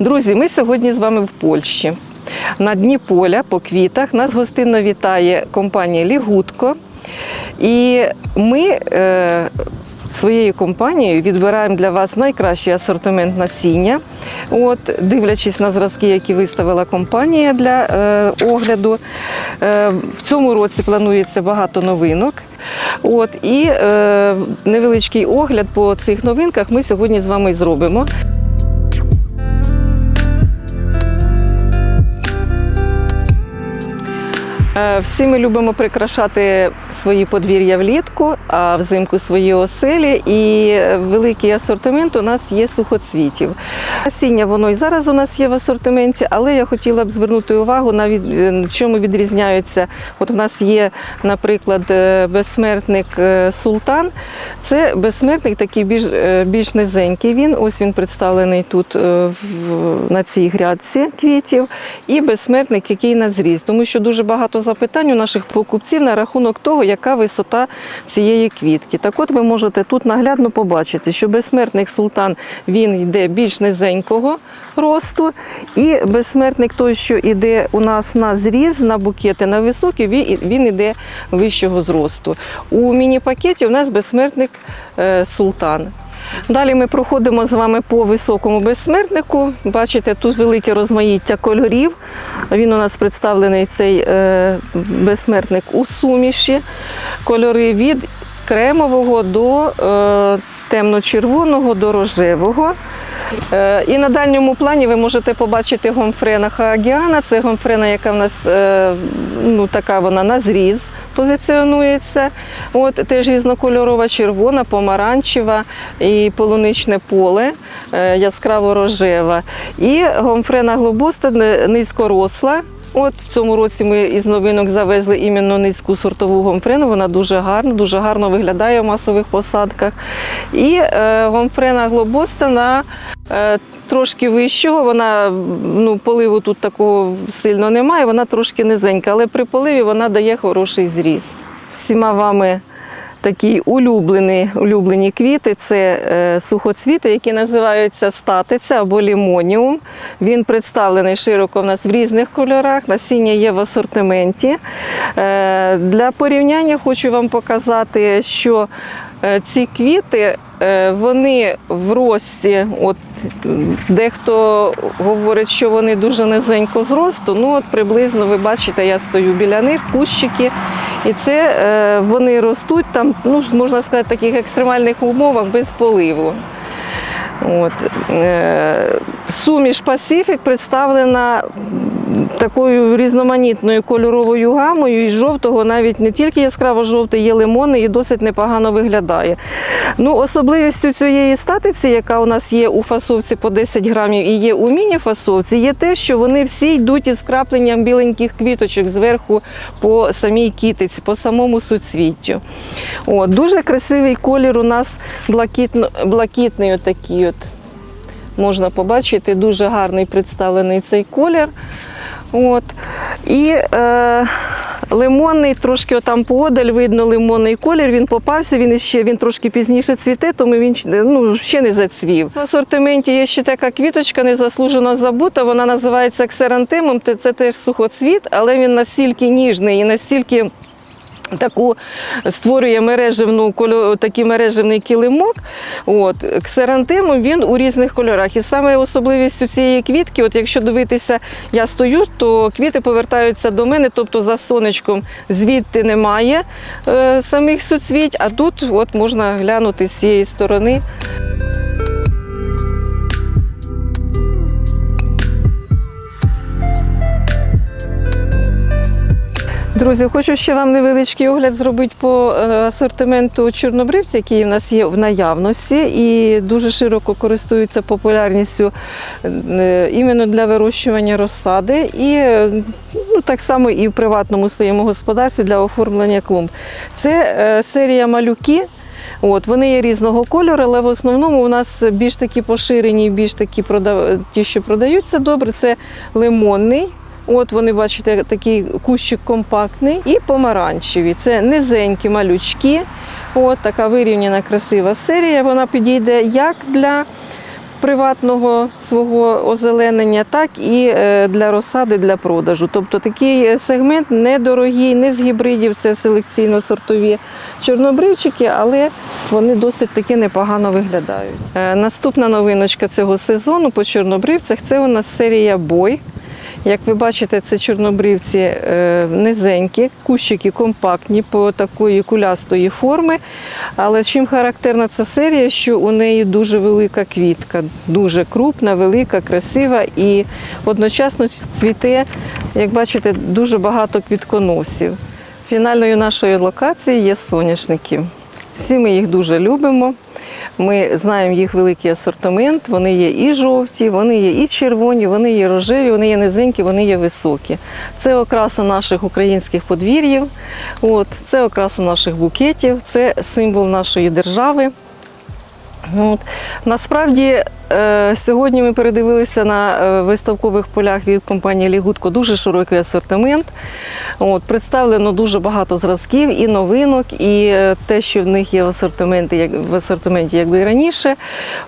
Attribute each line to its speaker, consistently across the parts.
Speaker 1: Друзі, ми сьогодні з вами в Польщі. На дні поля по квітах нас гостинно вітає компанія Лігутко. І ми е, своєю компанією відбираємо для вас найкращий асортимент насіння. От, дивлячись на зразки, які виставила компанія для е, огляду. Е, в цьому році планується багато новинок. От, і е, невеличкий огляд по цих новинках ми сьогодні з вами зробимо. Всі ми любимо прикрашати свої подвір'я влітку, а взимку свої оселі. І великий асортимент у нас є сухоцвітів. Насіння воно і зараз у нас є в асортименті, але я хотіла б звернути увагу на від... е, в чому відрізняються. От у нас є, наприклад, е, безсмертник е, султан. Це безсмертник такий більш, е, більш низенький. Він ось він представлений тут е, на цій грядці квітів. І безсмертник, який на зріз, тому що дуже багато запитань у наших покупців на рахунок того, яка висота цієї квітки. Так от ви можете тут наглядно побачити, що безсмертник султан він йде більш низенького росту, і безсмертник той, що йде у нас на зріз, на букети, на високий, він- він йде вищого зросту. У міні-пакеті у нас безсмертник е, султан. Далі ми проходимо з вами по високому безсмертнику. Бачите, тут велике розмаїття кольорів. Він у нас представлений цей е, безсмертник у суміші. Кольори від кремового до е, темно-червоного до рожевого. Е, І на дальньому плані ви можете побачити гомфрена хаагіана. Це гомфрена, яка в нас ну, така вона на зріз позиціонується. От, теж різнокольорова, червона, помаранчева і полуничне поле, е, яскраво рожева. І гомфрена глобуста низькоросла. От в цьому році ми із новинок завезли іменно низьку сортову гомфрену. Вона дуже гарна, дуже гарно виглядає в масових посадках. І е, гомфрена глобостена е, трошки вищого. Вона ну, поливу тут такого сильно немає, вона трошки низенька, але при поливі вона дає хороший зріз. Всіма вами такі улюблені, улюблені квіти це е, сухоцвіти, які називаються статиця або лімоніум. Він представлений широко в нас в різних кольорах. Насіння є в асортименті. Е, для порівняння хочу вам показати, що е, ці квіти вони в рості, от дехто говорить, що вони дуже низенько зросту. Ну от приблизно ви бачите, я стою біля них, кущики. І це е, вони ростуть там, ну можна сказати, в таких екстремальних умовах без поливу. От. Е, Суміш Пасіфік представлена такою різноманітною кольоровою гамою, і жовтого навіть не тільки яскраво жовтий, є лимонний і досить непогано виглядає. Ну, особливістю цієї статиці, яка у нас є у фасовці по 10 грамів і є у міні-фасовці, є те, що вони всі йдуть із крапленням біленьких квіточок зверху по самій кітиці, по самому суцвіттю. О, дуже красивий колір у нас блакитно, блакитний отакий от. Можна побачити, дуже гарний представлений цей колір. От. І е, лимонний, трошки отам подаль видно лимонний колір. Він попався, він ще він трошки пізніше цвіте, тому він ну, ще не зацвів. В асортименті є ще така квіточка, незаслужено забута. Вона називається ксерантемом. Це, це теж сухоцвіт, але він настільки ніжний і настільки. Таку створює мереживну такий мереживний килимок. От ксерантемом він у різних кольорах. І саме особливість у цієї квітки, от якщо дивитися, я стою, то квіти повертаються до мене, тобто за сонечком звідти немає е, самих суцвіть, а тут от можна глянути з цієї сторони. Друзі, хочу ще вам невеличкий огляд зробити по е, асортименту чорнобривця, який в нас є в наявності, і дуже широко користуються популярністю е, іменно для вирощування розсади, і е, ну, так само і в приватному своєму господарстві для оформлення клумб. Це серія малюки. От, вони є різного кольору, але в основному у нас більш такі поширені, більш такі продав... ті, що продаються добре, це лимонний. От вони, бачите, такий кущик компактний і помаранчеві. Це низенькі малючки. От така вирівняна красива серія. Вона підійде як для приватного свого озеленення, так і е, для розсади для продажу. Тобто такий сегмент недорогий, не з гібридів, це селекційно-сортові чорнобривчики, але вони досить таки непогано виглядають. Е, Наступна новиночка цього сезону по чорнобривцях це у нас серія бой. Як ви бачите, це чорнобривці е, низенькі, кущики компактні по такої кулястої форми. Але чим характерна ця серія, що у неї дуже велика квітка, дуже крупна, велика, красива і одночасно цвіте, як бачите, дуже багато квітконосів. Фінальною нашою локацією є соняшники. Всі ми їх дуже любимо. Ми знаємо їх великий асортимент. Вони є і жовті, вони є і червоні, вони є рожеві, вони є низенькі, вони є високі. Це окраса наших українських подвір'їв, от, це окраса наших букетів, це символ нашої держави. От. Насправді сьогодні ми передивилися на е, виставкових полях від компанії Лігутко дуже широкий асортимент. От, представлено дуже багато зразків і новинок, і е, те, що в них є в асортименті, як в асортименті, якби і раніше.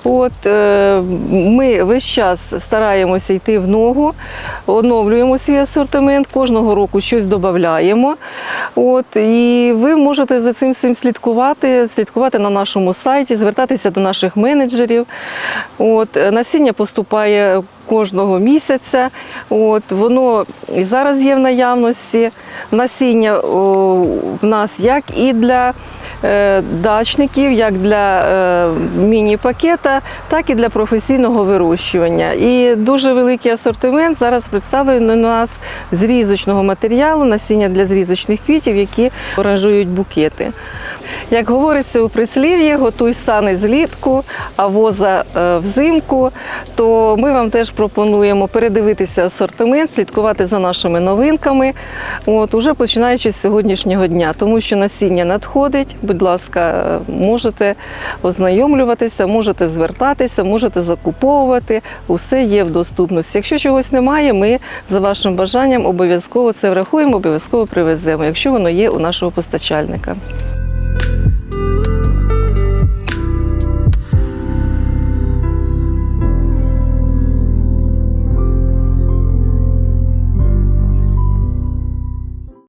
Speaker 1: От, е, ми весь час стараємося йти в ногу, оновлюємо свій асортимент, кожного року щось додаємо. І ви можете за цим всім слідкувати, слідкувати на нашому сайті, звертатися до наших менеджерів. Е, насіння поступає кожного місяця. От, воно і зараз є в наявності. Насіння о, в нас як і для е, дачників, як для е, міні-пакета, так і для професійного вирощування. І дуже великий асортимент зараз представлений у нас зрізочного матеріалу, насіння для зрізочних квітів, які оранжують букети. Як говориться у прислів'ї, готуй сани злітку, а воза е, взимку, то ми вам теж пропонуємо передивитися асортимент, слідкувати за нашими новинками, от, уже починаючи з сьогоднішнього дня, тому що насіння надходить. Будь ласка, можете ознайомлюватися, можете звертатися, можете закуповувати. Усе є в доступності. Якщо чогось немає, ми за вашим бажанням обов'язково це врахуємо, обов'язково привеземо, якщо воно є у нашого постачальника.